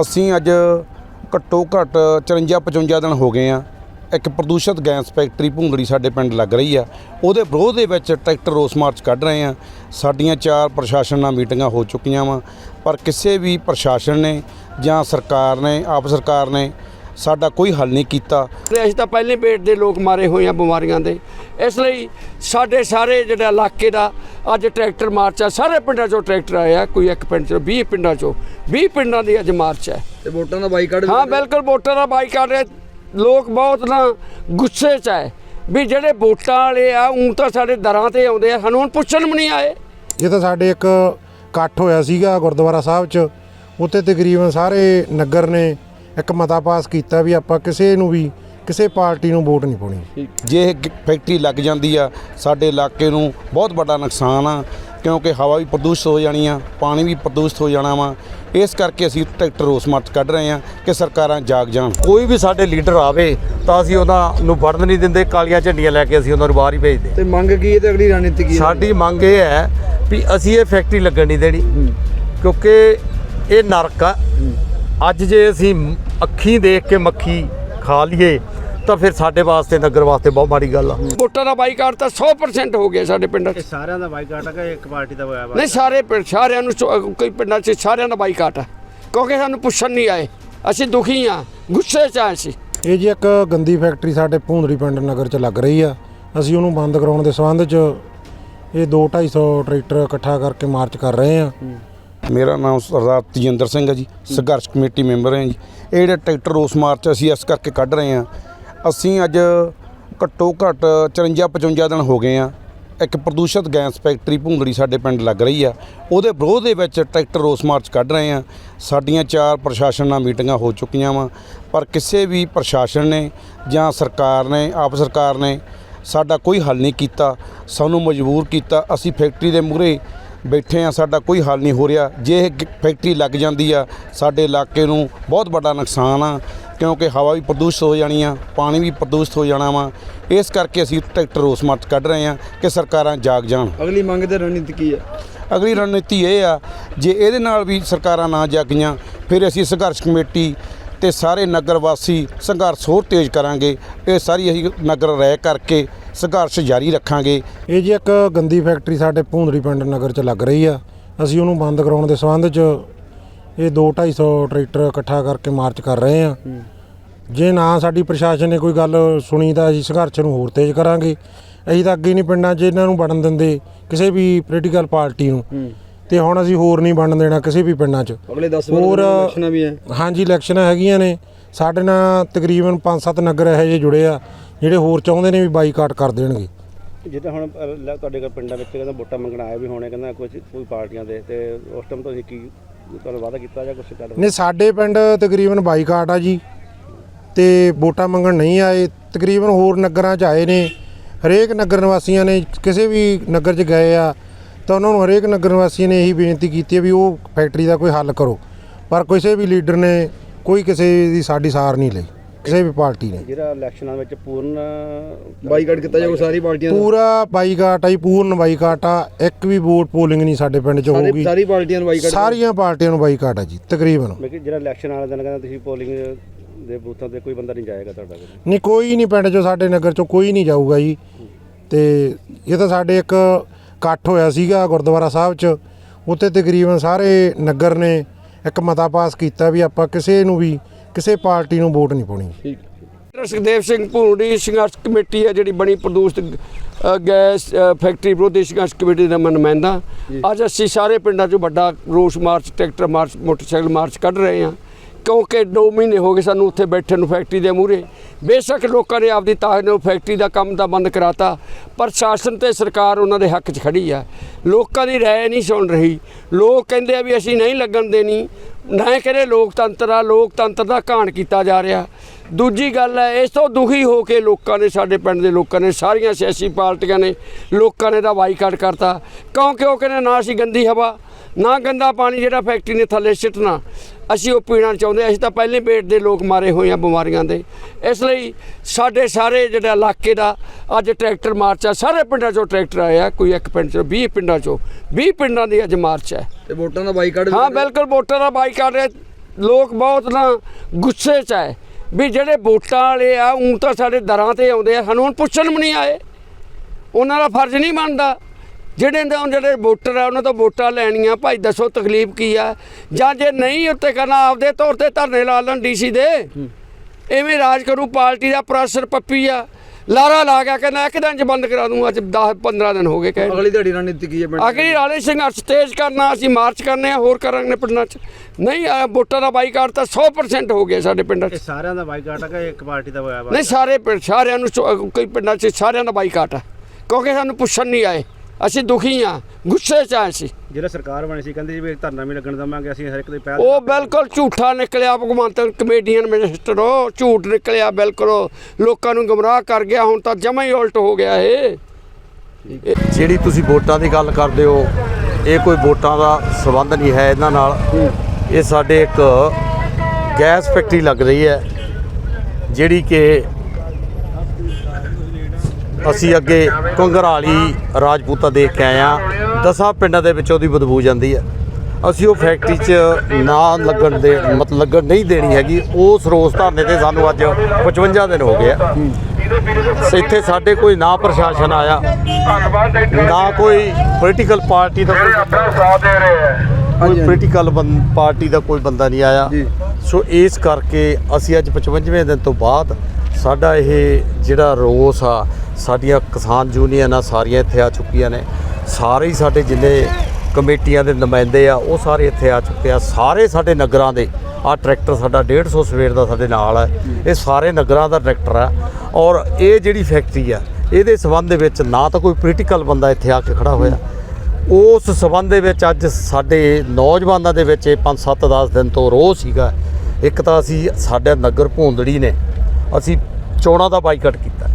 ਅਸੀਂ ਅੱਜ ਘੱਟੋ ਘੱਟ 54 55 ਦਿਨ ਹੋ ਗਏ ਆ। ਇੱਕ ਪ੍ਰਦੂਸ਼ਿਤ ਗੈਸ ਫੈਕਟਰੀ ਭੁੰਗੜੀ ਸਾਡੇ ਪਿੰਡ ਲੱਗ ਰਹੀ ਆ। ਉਹਦੇ ਵਿਰੋਧ ਦੇ ਵਿੱਚ ਟਰੈਕਟਰ ਰੋਸ ਮਾਰਚ ਕੱਢ ਰਹੇ ਆ। ਸਾਡੀਆਂ ਚਾਰ ਪ੍ਰਸ਼ਾਸਨ ਨਾਲ ਮੀਟਿੰਗਾਂ ਹੋ ਚੁੱਕੀਆਂ ਵਾ। ਪਰ ਕਿਸੇ ਵੀ ਪ੍ਰਸ਼ਾਸਨ ਨੇ ਜਾਂ ਸਰਕਾਰ ਨੇ, ਆਪ ਸਰਕਾਰ ਨੇ ਸਾਡਾ ਕੋਈ ਹੱਲ ਨਹੀਂ ਕੀਤਾ। ਅਸੀਂ ਤਾਂ ਪਹਿਲੇ ਪੇਟ ਦੇ ਲੋਕ ਮਾਰੇ ਹੋਏ ਆ ਬਿਮਾਰੀਆਂ ਦੇ। ਇਸ ਲਈ ਸਾਡੇ ਸਾਰੇ ਜਿਹੜਾ ਇਲਾਕੇ ਦਾ ਅੱਜ ਟਰੈਕਟਰ ਮਾਰਚ ਆ ਸਾਰੇ ਪਿੰਡਾਂ ਚੋਂ ਟਰੈਕਟਰ ਆਇਆ ਕੋਈ ਇੱਕ ਪਿੰਡ ਚੋਂ 20 ਪਿੰਡਾਂ ਚੋਂ 20 ਪਿੰਡਾਂ ਦੀ ਅੱਜ ਮਾਰਚ ਹੈ। ਤੇ ਵੋਟਾਂ ਦਾ ਬਾਈਕਾਟ ਵੀ ਹਾਂ ਬਿਲਕੁਲ ਵੋਟਾਂ ਦਾ ਬਾਈਕਾਟ ਹੈ। ਲੋਕ ਬਹੁਤ ਨਾ ਗੁੱਸੇ 'ਚ ਹੈ ਵੀ ਜਿਹੜੇ ਵੋਟਾਂ ਵਾਲੇ ਆ ਉਂ ਤਾਂ ਸਾਡੇ ਦਰਾਂ ਤੇ ਆਉਂਦੇ ਆ ਸਾਨੂੰ ਹੁਣ ਪੁੱਛਣ ਵੀ ਨਹੀਂ ਆਏ। ਇਹ ਤਾਂ ਸਾਡੇ ਇੱਕ ਇਕੱਠ ਹੋਇਆ ਸੀਗਾ ਗੁਰਦੁਆਰਾ ਸਾਹਿਬ 'ਚ। ਉੱਥੇ ਤਕਰੀਬਨ ਸਾਰੇ ਨਗਰ ਨੇ ਇੱਕ ਮਤਾ ਪਾਸ ਕੀਤਾ ਵੀ ਆਪਾਂ ਕਿਸੇ ਨੂੰ ਵੀ ਕਿਸੇ ਪਾਰਟੀ ਨੂੰ ਵੋਟ ਨਹੀਂ ਪਾਉਣੀ। ਜੇ ਇਹ ਗ- ਫੈਕਟਰੀ ਲੱਗ ਜਾਂਦੀ ਆ ਸਾਡੇ ਇਲਾਕੇ ਨੂੰ ਬਹੁਤ ਵੱਡਾ ਨੁਕਸਾਨ ਆ ਕਿਉਂਕਿ ਹਵਾ ਵੀ ਪ੍ਰਦੂਸ਼ਿਤ ਹੋ ਜਾਣੀ ਆ ਪਾਣੀ ਵੀ ਪ੍ਰਦੂਸ਼ਿਤ ਹੋ ਜਾਣਾ ਵਾ। ਇਸ ਕਰਕੇ ਅਸੀਂ ਟਰੈਕਟਰ ਰੋਸ ਮਾਰਚ ਕੱਢ ਰਹੇ ਆ ਕਿ ਸਰਕਾਰਾਂ ਜਾਗ ਜਾਣ। ਕੋਈ ਵੀ ਸਾਡੇ ਲੀਡਰ ਆਵੇ ਤਾਂ ਅਸੀਂ ਉਹਨਾਂ ਨੂੰ ਵੜਨ ਨਹੀਂ ਦਿੰਦੇ ਕਾਲੀਆਂ ਝੰਡੀਆਂ ਲੈ ਕੇ ਅਸੀਂ ਉਹਨਾਂ ਨੂੰ ਬਾਹਰ ਹੀ ਭੇਜਦੇ ਤੇ ਮੰਗ ਕੀ ਹੈ ਤੇ ਅਗਲੀ ਰਣਨੀਤੀ ਕੀ ਹੈ? ਸਾਡੀ ਮੰਗ ਇਹ ਹੈ ਵੀ ਅਸੀਂ ਇਹ ਫੈਕਟਰੀ ਲੱਗਣ ਨਹੀਂ ਦੇਣੀ ਕਿਉਂਕਿ ਇਹ ਨਰਕ ਆ। ਅੱਜ ਜੇ ਅਸੀਂ ਅੱਖੀਂ ਦੇਖ ਕੇ ਮੱਖੀ ਖਾ ਲਈਏ ਤਾਂ ਫਿਰ ਸਾਡੇ ਵਾਸਤੇ ਨਗਰ ਵਾਸਤੇ ਬਹੁਤ ਮਾੜੀ ਗੱਲ ਆ। ਵੋਟਾਂ ਦਾ ਬਾਈਕਾਟ ਤਾਂ 100% ਹੋ ਗਿਆ ਸਾਡੇ ਪਿੰਡਾਂ 'ਚ। ਸਾਰਿਆਂ ਦਾ ਬਾਈਕਾਟ ਹੈ ਕਿ ਇੱਕ ਪਾਰਟੀ ਦਾ ਹੋਇਆ ਨਹੀਂ ਸਾਰੇ ਪਿੰਡ ਸਾਰਿਆਂ ਨੂੰ ਕਈ ਪਿੰਡਾਂ 'ਚ ਸਾਰਿਆਂ ਦਾ ਬਾਈਕਾਟ ਹੈ ਕਿਉਂਕਿ ਸਾਨੂੰ ਪੁੱਛਣ ਨਹੀਂ ਆਏ। ਅਸੀਂ ਦੁਖੀ ਆ ਗੁੱਸੇ 'ਚ ਆ ਅਸੀਂ। ਇਹ ਜੀ ਇੱਕ ਗੰਦੀ ਫੈਕਟਰੀ ਸਾਡੇ ਭੂੰਦੜੀ ਪਿੰਡ ਨਗਰ 'ਚ ਲੱਗ ਰਹੀ ਆ। ਅਸੀਂ ਉਹਨੂੰ ਬੰਦ ਕਰਾਉਣ ਦੇ ਸੰਬੰਧ 'ਚ ਇਹ 2 250 ਟਰੈਕਟਰ ਇਕੱਠਾ ਕਰਕੇ ਮਾਰਚ ਕਰ ਰਹੇ ਆ। ਮੇਰਾ ਨਾਮ ਸਰਦਾਰ ਤਜਿੰਦਰ ਸਿੰਘ ਹੈ ਜੀ, ਸੰਘਰਸ਼ ਕਮੇਟੀ ਮੈਂਬਰ ਹਾਂ ਜੀ। ਇਹ ਜਿਹੜਾ ਟਰੈਕਟਰ ਰੋਸ ਮਾਰਚ ਅਸੀਂ ਇਸ ਕਰਕੇ ਕੱਢ ਰਹੇ ਹਾਂ। ਅਸੀਂ ਅੱਜ ਘੱਟੋ ਘੱਟ 54 55 ਦਿਨ ਹੋ ਗਏ ਆ ਇੱਕ ਪ੍ਰਦੂਸ਼ਿਤ ਗੈਸ ਫੈਕਟਰੀ ਭੁੰਗੜੀ ਸਾਡੇ ਪਿੰਡ ਲੱਗ ਰਹੀ ਆ। ਉਹਦੇ ਵਿਰੋਧ ਦੇ ਵਿੱਚ ਟਰੈਕਟਰ ਰੋਸ ਮਾਰਚ ਕੱਢ ਰਹੇ ਆ ਸਾਡੀਆਂ ਚਾਰ ਪ੍ਰਸ਼ਾਸਨ ਨਾਲ ਮੀਟਿੰਗਾਂ ਹੋ ਚੁੱਕੀਆਂ ਵਾ। ਪਰ ਕਿਸੇ ਵੀ ਪ੍ਰਸ਼ਾਸਨ ਨੇ ਜਾਂ ਸਰਕਾਰ ਨੇ, ਆਪ ਸਰਕਾਰ ਨੇ ਸਾਡਾ ਕੋਈ ਹੱਲ ਨਹੀਂ ਕੀਤਾ। ਸਾਨੂੰ ਮਜਬੂਰ ਕੀਤਾ। ਅਸੀਂ ਫੈਕਟਰੀ ਦੇ ਮੂਹਰੇ ਬੈਠੇ ਆ ਸਾਡਾ ਕੋਈ ਹੱਲ ਨਹੀਂ ਹੋ ਰਿਹਾ। ਜੇ ਇਹ ਫੈਕਟਰੀ ਲੱਗ ਜਾਂਦੀ ਆ ਸਾਡੇ ਇਲਾਕੇ ਨੂੰ ਬਹੁਤ ਵੱਡਾ ਨੁਕਸਾਨ ਆ ਕਿਉਂਕਿ ਹਵਾ ਵੀ ਪ੍ਰਦੂਸ਼ਿਤ ਹੋ ਜਾਣੀ ਆ ਪਾਣੀ ਵੀ ਪ੍ਰਦੂਸ਼ਿਤ ਹੋ ਜਾਣਾ ਵਾ। ਇਸ ਕਰਕੇ ਅਸੀਂ ਟਰੈਕਟਰ ਰੋਸ ਮਾਰਚ ਕੱਢ ਰਹੇ ਆ ਕਿ ਸਰਕਾਰਾਂ ਜਾਗ ਜਾਣ। ਅਗਲੀ ਮੰਗ ਤੇ ਰਣਨੀਤੀ ਕੀ ਹੈ ਅਗਲੀ ਰਣਨੀਤੀ ਇਹ ਆ ਜੇ ਇਹਦੇ ਨਾਲ ਵੀ ਸਰਕਾਰਾਂ ਨਾ ਜਾਗੀਆਂ ਫਿਰ ਅਸੀਂ ਸੰਘਰਸ਼ ਕਮੇਟੀ ਤੇ ਸਾਰੇ ਨਗਰ ਵਾਸੀ ਸੰਘਰਸ਼ ਹੋਰ ਤੇਜ਼ ਕਰਾਂਗੇ। ਇਹ ਸਾਰੀ ਅਸੀਂ ਨਗਰ ਰਹਿ ਕਰਕੇ ਸੰਘਰਸ਼ ਜਾਰੀ ਰੱਖਾਂਗੇ। ਇਹ ਜੀ ਇੱਕ ਗੰਦੀ ਫੈਕਟਰੀ ਸਾਡੇ ਭੂੰਦੜੀ ਪਿੰਡ ਨਗਰ 'ਚ ਲੱਗ ਰਹੀ ਆ। ਅਸੀਂ ਉਹਨੂੰ ਬੰਦ ਕਰਾਉਣ ਦੇ ਸੰਬੰਧ 'ਚ ਇਹ 2 250 ਟਰੈਕਟਰ ਇਕੱਠਾ ਕਰਕੇ ਮਾਰਚ ਕਰ ਰਹੇ ਆ। ਜੇ ਨਾ ਸਾਡੀ ਪ੍ਰਸ਼ਾਸਨ ਨੇ ਕੋਈ ਗੱਲ ਸੁਣੀ ਤਾਂ ਅਸੀਂ ਸੰਘਰਸ਼ ਨੂੰ ਹੋਰ ਤੇਜ਼ ਕਰਾਂਗੇ। ਅਸੀਂ ਤਾਂ ਅੱਗੇ ਨਹੀਂ ਪਿੰਡਾਂ 'ਚ ਇਹਨਾਂ ਨੂੰ ਵੜਨ ਦਿੰਦੇ ਕਿਸੇ ਵੀ ਪੋਲੀਟੀਕਲ ਪਾਰਟੀ ਨੂੰ। ਤੇ ਹੁਣ ਅਸੀਂ ਹੋਰ ਨਹੀਂ ਬਣਨ ਦੇਣਾ ਕਿਸੇ ਵੀ ਪਿੰਡਾਂ 'ਚ। ਅਗਲੇ 10 ਹੋਰ ਇਲੈਕਸ਼ਨਾਂ ਵੀ ਹੈ ਹਾਂਜੀ ਇਲੈਕਸ਼ਨਾਂ ਹੈਗੀਆਂ ਨੇ। ਸਾਡੇ ਨਾਲ ਤਕਰੀਬਨ 5-7 ਨਗਰ ਇਹੋ ਜਿਹੇ ਜੁੜੇ ਆ। ਜਿਹੜੇ ਹੋਰ ਚਾਹੁੰਦੇ ਨੇ ਵੀ ਬਾਈਕਾਟ ਕਰ ਦੇਣਗੇ। ਜਿੱਦਾਂ ਹੁਣ ਲੈ- ਤੁਹਾਡੇ ਕੋਲ ਪਿੰਡਾਂ ਵਿੱਚ ਕਹਿੰਦਾ ਵੋਟਾਂ ਮੰਗਣ ਆਏ ਵੀ ਹੋਣੇ ਕਹਿੰਦਾ ਕੁਝ ਕੋਈ ਪਾਰਟੀਆਂ ਦੇ ਤੇ ਉਸ ਟਾਈਮ ਤੁਸੀਂ ਕੀ ਤੁਹਾਨੂੰ ਵਾਅਦਾ ਕੀਤਾ ਜਾਂ ਕੁਝ ਗੱਲ ਨੇ ਸਾਡੇ ਪਿੰਡ ਤਕਰੀਬਨ ਬਾਈਕਾਟ ਆ ਜੀ ਤੇ ਵੋਟਾਂ ਮੰਗਣ ਨਹੀਂ ਆਏ। ਤਕਰੀਬਨ ਹੋਰ ਨਗਰਾਂ 'ਚ ਆਏ ਨੇ ਹਰੇਕ ਨਗਰ ਨਿਵਾਸੀਆਂ ਨੇ ਕਿਸੇ ਵੀ ਨਗਰ 'ਚ ਗਏ ਆ ਤਾਂ ਉਹਨਾਂ ਨੂੰ ਹਰੇਕ ਨਗਰ ਨਿਵਾਸੀ ਨੇ ਇਹੀ ਬੇਨਤੀ ਕੀਤੀ ਹੈ ਵੀ ਉਹ ਫੈਕਟਰੀ ਦਾ ਕੋਈ ਹੱਲ ਕਰੋ। ਪਰ ਕਿਸੇ ਵੀ ਲੀਡਰ ਨੇ ਕੋਈ ਕਿਸੇ ਦੀ ਸਾਡੀ ਸਾਰ ਨਹੀਂ ਲਈ। ਕਿਸੇ ਵੀ ਪਾਰਟੀ ਨੇ। ਜਿਹੜਾ ਇਲੈਕਸ਼ਨਾਂ ਵਿੱਚ ਪੂਰਨ ਬਾਈਕਾਟ ਕੀਤਾ ਜਾਊ ਸਾਰੀ ਪਾਰਟੀਆਂ ਦਾ ਪੂਰਾ ਬਾਈਕਾਟ ਆ ਜੀ ਪੂਰਨ ਬਾਈਕਾਟ ਆ। ਇੱਕ ਵੀ ਵੋਟ ਪੋਲਿੰਗ ਨਹੀਂ ਸਾਡੇ ਪਿੰਡ 'ਚ ਸਾਰੀ ਹੋਊਗੀ। ਸਾਰੀ ਪਾਰਟੀਆਂ ਨੂੰ ਬਾਈਕਾਟ ਸਾਰੀਆਂ ਪਾਰਟੀਆਂ ਨੂੰ ਬਾਈਕਾਟ ਆ ਜੀ ਤਕਰੀਬਨ। ਮੈਂ ਕਿ ਜਿਹੜਾ ਇਲੈਕਸ਼ਨ ਵਾਲੇ ਦਿਨ ਕਹਿੰਦਾ ਤੁਸੀਂ ਪੋਲਿੰਗ ਦੇ ਬੂਥਾਂ ਤੇ ਕੋਈ ਬੰਦਾ ਨਹੀਂ ਜਾਏਗਾ ਤੁਹਾਡਾ ਕੋਲ ਨਹੀਂ ਕੋਈ ਨਹੀਂ ਪਿੰਡ 'ਚੋਂ ਸਾਡੇ ਨਗਰ 'ਚੋਂ ਕੋਈ ਨਹੀਂ ਜਾਊਗਾ ਜੀ। ਤੇ ਇਹ ਤਾਂ ਸਾਡੇ ਇੱਕ ਇਕੱਠ ਹੋਇਆ ਸੀਗਾ ਗੁਰਦੁਆਰਾ ਸਾਹਿਬ 'ਚ। ਉੱਥੇ ਤਕਰੀਬਨ ਸਾਰੇ ਨਗਰ ਨੇ ਇੱਕ ਮਤਾ ਪਾਸ ਕੀਤਾ ਵੀ ਆਪਾਂ ਕਿਸੇ ਨੂੰ ਵੀ ਕਿਸੇ ਪਾਰਟੀ ਨੂੰ ਵੋਟ ਨਹੀਂ ਪਾਉਣੀ। ਠੀਕ। ਸੁਖਦੇਵ ਸਿੰਘ ਭੂੰਡੀ ਸੰਘਰਸ਼ ਕਮੇਟੀ ਹੈ ਜਿਹੜੀ ਬਣੀ ਪ੍ਰਦੂਸ਼ਿਤ ਅ, ਗੈਸ ਅ, ਫੈਕਟਰੀ ਵਿਰੋਧੀ ਸੰਘਰਸ਼ ਕਮੇਟੀ ਦਾ ਮੈਂ ਨੁਮਾਇੰਦਾ। ਅੱਜ ਅਸੀਂ ਸਾਰੇ ਪਿੰਡਾਂ 'ਚੋਂ ਵੱਡਾ ਰੋਸ march tractor march motorcycle march ਕੱਢ ਰਹੇ ਹਾਂ। ਕਿਉਂਕਿ 2 ਮਹੀਨੇ ਹੋ ਗਏ ਸਾਨੂੰ ਉੱਥੇ ਬੈਠੇ ਨੂੰ ਫੈਕਟਰੀ ਦੇ ਮੂਹਰੇ। ਬੇਸ਼ੱਕ ਲੋਕਾਂ ਨੇ ਆਪਦੀ ਤਾਕਤ ਨੂੰ ਫੈਕਟਰੀ ਦਾ ਕੰਮ ਤਾਂ ਬੰਦ ਕਰਾਤਾ, ਪਰ ਸ਼ਾਸਨ ਤੇ ਸਰਕਾਰ ਉਹਨਾਂ ਦੇ ਹੱਕ 'ਚ ਖੜੀ ਆ। ਲੋਕਾਂ ਦੀ ਰਾਏ ਨਹੀਂ ਸੁਣ ਰਹੀ। ਲੋਕ ਕਹਿੰਦੇ ਆ ਵੀ ਅਸੀਂ ਨਹੀਂ ਲੱਗਣ ਦੇਣੀ। ਨਾ ਕਹਿੰਦੇ ਲੋਕਤੰਤਰ ਆ, ਲੋਕਤੰਤਰ ਦਾ ਘਾਣ ਕੀਤਾ ਜਾ ਰਿਹਾ। ਦੂਜੀ ਗੱਲ ਹੈ ਇਸ ਤੋਂ ਦੁਖੀ ਹੋ ਕੇ ਲੋਕਾਂ ਨੇ, ਸਾਡੇ ਪਿੰਡ ਦੇ ਲੋਕਾਂ ਨੇ, ਸਾਰੀਆਂ ਸਿਆਸੀ ਪਾਰਟੀਆਂ ਨੇ, ਲੋਕਾਂ ਨੇ ਦਾ ਬਾਈਕਾਟ ਕਰਤਾ। ਕਿਉਂਕਿ ਉਹ ਕਹਿੰਦੇ ਨਾ ਅਸੀਂ ਗੰਦੀ ਹਵਾ ਨਾ ਗੰਦਾ ਪਾਣੀ ਜਿਹੜਾ ਫੈਕਟਰੀ ਨੇ ਥੱਲੇ ਸਿੱਟਣਾ ਅਸੀਂ ਉਹ ਪੀਣਾ ਚਾਹੁੰਦੇ ਅਸੀਂ ਤਾਂ ਪਹਿਲੇ ਪੇਟ ਦੇ ਲੋਕ ਮਾਰੇ ਹੋਏ ਆ ਬਿਮਾਰੀਆਂ ਦੇ। ਇਸ ਲਈ ਸਾਡੇ ਸਾਰੇ ਜਿਹੜਾ ਇਲਾਕੇ ਦਾ ਅੱਜ ਟਰੈਕਟਰ ਮਾਰਚ ਆ ਸਾਰੇ ਪਿੰਡਾਂ ਚੋਂ ਟਰੈਕਟਰ ਆਇਆ ਕੋਈ ਇੱਕ ਪਿੰਡ ਚੋਂ 20 ਪਿੰਡਾਂ ਚੋਂ 20 ਪਿੰਡਾਂ ਦੀ ਅੱਜ ਮਾਰਚ ਹੈ। ਤੇ ਵੋਟਾਂ ਦਾ ਬਾਈਕਾਟ ਹਾਂ ਬਿਲਕੁਲ ਵੋਟਾਂ ਦਾ ਬਾਈਕਾਟ ਹੈ। ਲੋਕ ਬਹੁਤ ਨਾ ਗੁੱਸੇ 'ਚ ਹੈ ਵੀ ਜਿਹੜੇ ਵੋਟਾਂ ਵਾਲੇ ਆ ਉਂ ਤਾਂ ਸਾਡੇ ਦਰਾਂ ਤੇ ਆਉਂਦੇ ਆ ਸਾਨੂੰ ਹੁਣ ਪੁੱਛਣ ਵੀ ਨਹੀਂ ਆਏ। ਉਹਨਾਂ ਦਾ ਫਰਜ਼ ਨਹੀਂ ਬਣਦਾ। ਜਿਹੜੇ ਨੇ ਜਿਹੜੇ ਵੋਟਰ ਆ ਉਹਨਾਂ ਤੋਂ ਵੋਟਾਂ ਲੈਣੀਆਂ। ਭਾਈ ਦੱਸੋ ਤਕਲੀਫ ਕੀ ਆ? ਜਾਂ ਜੇ ਨਹੀਂ ਉੱਤੇ ਕਰਨਾ ਆਪਦੇ ਤੌਰ ਤੇ ਧਰਨੇ ਲਾ ਲੈਣ ਡੀਸੀ ਦੇ। ਐਵੇਂ ਰਾਜ ਕਰੂ ਪਾਰਟੀ ਦਾ ਪ੍ਰੈਸ਼ਰ ਪੱਪੀ ਆ। ਲਾਰਾ ਲਾ ਗਿਆ ਕਹਿੰਦਾ ਇੱਕ ਦਿਨ ਚ ਬੰਦ ਕਰਾ ਦੂੰ ਅੱਜ 10 15 ਦਿਨ ਹੋ ਗਏ ਕਹੇ ਅਗਲੀ ਤੁਹਾਡੀ ਰਣਨੀਤੀ ਕੀ ਹੈ ਪਿੰਡ ਅਗਲੀ ਰਾਲੇ ਸੰਘਰਸ਼ ਤੇਜ਼ ਕਰਨਾ ਅਸੀਂ ਮਾਰਚ ਕਰਨੇ ਆ ਹੋਰ ਕਰਾਂਗੇ ਪਿੰਡਾਂ 'ਚ। ਨਹੀਂ ਵੋਟਾਂ ਦਾ ਬਾਈਕਾਟ ਤਾਂ 100% ਹੋ ਗਿਆ ਸਾਡੇ ਪਿੰਡਾਂ 'ਚ। ਇਹ ਸਾਰਿਆਂ ਦਾ ਬਾਈਕਾਟ ਹੈ ਕਿ ਇੱਕ ਪਾਰਟੀ ਦਾ ਹੋਇਆ ਨਹੀਂ ਸਾਰੇ ਪਿੰਡ ਸਾਰਿਆਂ ਨੂੰ ਕਈ ਪਿੰਡਾਂ 'ਚ ਸਾਰਿਆਂ ਦਾ ਬਾਈਕਾਟ ਹੈ ਕਿਉਂਕਿ ਸਾਨੂੰ ਪੁੱਛਣ ਨਹੀਂ ਆਏ। ਅਸੀਂ ਦੁਖੀ ਆ ਗੁੱਸੇ 'ਚ ਆ ਅਸੀਂ ਜਿਹੜਾ ਸਰਕਾਰ ਬਣੀ ਸੀ ਕਹਿੰਦੇ ਜੀ ਵੀ ਧਰਨਾ ਵੀ ਲੱਗਣ ਦਵਾਂਗੇ ਅਸੀਂ ਹਰ ਇੱਕ ਦੇ ਪਹਿਲ ਉਹ ਬਿਲਕੁਲ ਝੂਠਾ ਨਿਕਲਿਆ ਭਗਵੰਤ ਕਮੇਡੀਅਨ ਮਿਨਿਸਟਰ ਉਹ ਝੂਠ ਨਿਕਲਿਆ ਬਿਲਕੁਲ ਲੋਕਾਂ ਨੂੰ ਗਮਰਾਹ ਕਰ ਗਿਆ ਹੁਣ ਤਾਂ ਜਮਾ ਹੀ ਉਲਟ ਹੋ ਗਿਆ ਇਹ। ਜਿਹੜੀ ਤੁਸੀਂ ਵੋਟਾਂ ਦੀ ਗੱਲ ਕਰਦੇ ਹੋ ਇਹ ਕੋਈ ਵੋਟਾਂ ਦਾ ਸਬੰਧ ਨਹੀਂ ਹੈ ਇਹਨਾਂ ਨਾਲ। ਇਹ ਸਾਡੇ ਇੱਕ ਗੈਸ ਫੈਕਟਰੀ ਲੱਗ ਰਹੀ ਹੈ ਜਿਹੜੀ ਕਿ ਅਸੀਂ ਅੱਗੇ ਕੰਗਰਾਲੀ ਰਾਜਪੂਤਾ ਦੇਖ ਕੇ ਆਏ ਆ ਦਸਾਂ ਪਿੰਡਾਂ ਦੇ ਵਿੱਚ ਉਹਦੀ ਬਦਬੂ ਜਾਂਦੀ ਹੈ। ਅਸੀਂ ਉਹ ਫੈਕਟਰੀ 'ਚ ਨਾ ਲੱਗਣ ਦੇ ਮਤਲਬ ਲੱਗਣ ਨਹੀਂ ਦੇਣੀ ਹੈਗੀ। ਉਸ ਰੋਸ ਧਰਨੇ ਤੇ ਸਾਨੂੰ ਅੱਜ 55 ਦਿਨ ਹੋ ਗਏ ਆ। ਇੱਥੇ ਸਾਡੇ ਕੋਈ ਨਾ ਪ੍ਰਸ਼ਾਸਨ ਆਇਆ ਨਾ ਕੋਈ ਪੋਲੀਟੀਕਲ ਪਾਰਟੀ ਦਾ ਕੋਈ ਕੋਈ ਪੋਲੀਟੀਕਲ ਪਾਰਟੀ ਦਾ ਕੋਈ ਬੰਦਾ ਨਹੀਂ ਆਇਆ। ਸੋ ਇਸ ਕਰਕੇ ਅਸੀਂ ਅੱਜ 55ਵੇਂ ਦਿਨ ਤੋਂ ਬਾਅਦ ਸਾਡਾ ਇਹ ਜਿਹੜਾ ਰੋਸ ਆ ਸਾਡੀਆਂ ਕਿਸਾਨ ਯੂਨੀਅਨਾਂ ਸਾਰੀਆਂ ਇੱਥੇ ਆ ਚੁੱਕੀਆਂ ਨੇ। ਸਾਰੇ ਹੀ ਸਾਡੇ ਜਿੰਨੇ ਕਮੇਟੀਆਂ ਦੇ ਨੁਮਾਇੰਦੇ ਆ, ਉਹ ਸਾਰੇ ਇੱਥੇ ਆ ਚੁੱਕੇ ਆ। ਸਾਰੇ ਸਾਡੇ ਨਗਰਾਂ ਦੇ ਆ ਟਰੈਕਟਰ ਸਾਡਾ 150 ਸਵੇਰ ਦਾ ਸਾਡੇ ਨਾਲ ਹੈ ਇਹ ਸਾਰੇ ਨਗਰਾਂ ਦਾ ਟਰੈਕਟਰ ਆ। ਔਰ ਇਹ ਜਿਹੜੀ ਫੈਕਟਰੀ ਆ, ਇਹਦੇ ਸਬੰਧ ਦੇ ਵਿੱਚ ਨਾ ਤਾਂ ਕੋਈ ਪੋਲੀਟੀਕਲ ਬੰਦਾ ਇੱਥੇ ਆ ਕੇ ਖੜਾ ਹੋਇਆ। ਉਸ ਸਬੰਧ ਦੇ ਵਿੱਚ ਅੱਜ ਸਾਡੇ ਨੌਜਵਾਨਾਂ ਦੇ ਵਿੱਚ ਇਹ 5 7 10 ਦਿਨ ਤੋਂ ਰੋਹ ਸੀਗਾ। ਇੱਕ ਤਾਂ ਅਸੀਂ ਸਾਡੇ ਨਗਰ ਭੂੰਦੜੀ ਨੇ, ਅਸੀਂ ਚੋਣਾਂ ਦਾ ਬਾਈਕਾਟ ਕੀਤਾ।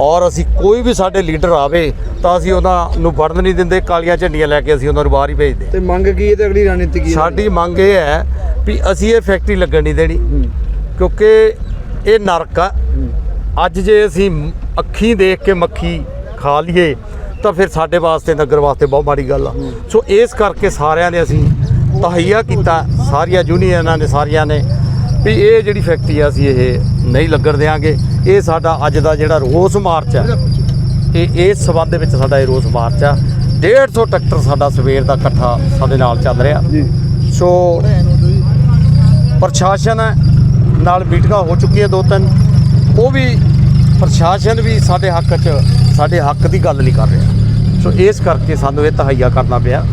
ਔਰ ਅਸੀਂ ਕੋਈ ਵੀ ਸਾਡੇ ਲੀਡਰ ਆਵੇ ਤਾਂ ਅਸੀਂ ਉਹਨਾਂ ਨੂੰ ਵੜਨ ਨਹੀਂ ਦਿੰਦੇ ਕਾਲੀਆਂ ਝੰਡੀਆਂ ਲੈ ਕੇ ਅਸੀਂ ਉਹਨਾਂ ਨੂੰ ਬਾਹਰ ਹੀ ਭੇਜਦੇ ਤੇ ਮੰਗ ਕੀ ਹੈ ਤੇ ਅਗਲੀ ਰਣਨੀਤੀ ਕੀ ਹੈ? ਸਾਡੀ ਮੰਗ ਇਹ ਹੈ ਵੀ ਅਸੀਂ ਇਹ ਫੈਕਟਰੀ ਲੱਗਣ ਨਹੀਂ ਦੇਣੀ ਕਿਉਂਕਿ ਇਹ ਨਰਕ ਆ। ਅੱਜ ਜੇ ਅਸੀਂ ਅੱਖੀਂ ਦੇਖ ਕੇ ਮੱਖੀ ਖਾ ਲਈਏ ਤਾਂ ਫਿਰ ਸਾਡੇ ਵਾਸਤੇ ਨਗਰ ਵਾਸਤੇ ਬਹੁਤ ਮਾੜੀ ਗੱਲ ਆ। ਸੋ ਇਸ ਕਰਕੇ ਸਾਰਿਆਂ ਨੇ ਅਸੀਂ ਤਹਈਆ ਕੀਤਾ ਸਾਰੀਆਂ ਯੂਨੀਅਨਾਂ ਨੇ ਸਾਰੀਆਂ ਨੇ ਵੀ ਇਹ ਜਿਹੜੀ ਫੈਕਟਰੀ ਆ ਅਸੀਂ ਇਹ ਨਹੀਂ ਲੱਗਣ ਦੇਾਂਗੇ ਇਹ ਸਾਡਾ ਅੱਜ ਦਾ ਜਿਹੜਾ ਰੋਸ ਮਾਰਚ ਹੈ ਇਹ ਇਸ ਸਬੰਧ ਦੇ ਵਿੱਚ ਸਾਡਾ ਇਹ ਰੋਸ ਮਾਰਚ ਆ। 150 ਟਰੈਕਟਰ ਸਾਡਾ ਸਵੇਰ ਦਾ ਇਕੱਠਾ ਸਾਡੇ ਨਾਲ ਚੱਲ ਰਿਹਾ। ਜੀ। ਸੋ ਪ੍ਰਸ਼ਾਸਨ ਨਾਲ ਮੀਟਿੰਗਾਂ ਹੋ ਚੁੱਕੀਆਂ ਦੋ ਤਿੰਨ। ਉਹ ਵੀ ਪ੍ਰਸ਼ਾਸਨ ਵੀ ਸਾਡੇ ਹੱਕ 'ਚ ਸਾਡੇ ਹੱਕ ਦੀ ਗੱਲ ਨਹੀਂ ਕਰ ਰਿਹਾ। ਸੋ ਇਸ ਕਰਕੇ ਸਾਨੂੰ ਇਹ ਤਹਈਆ ਕਰਨਾ ਪਿਆ।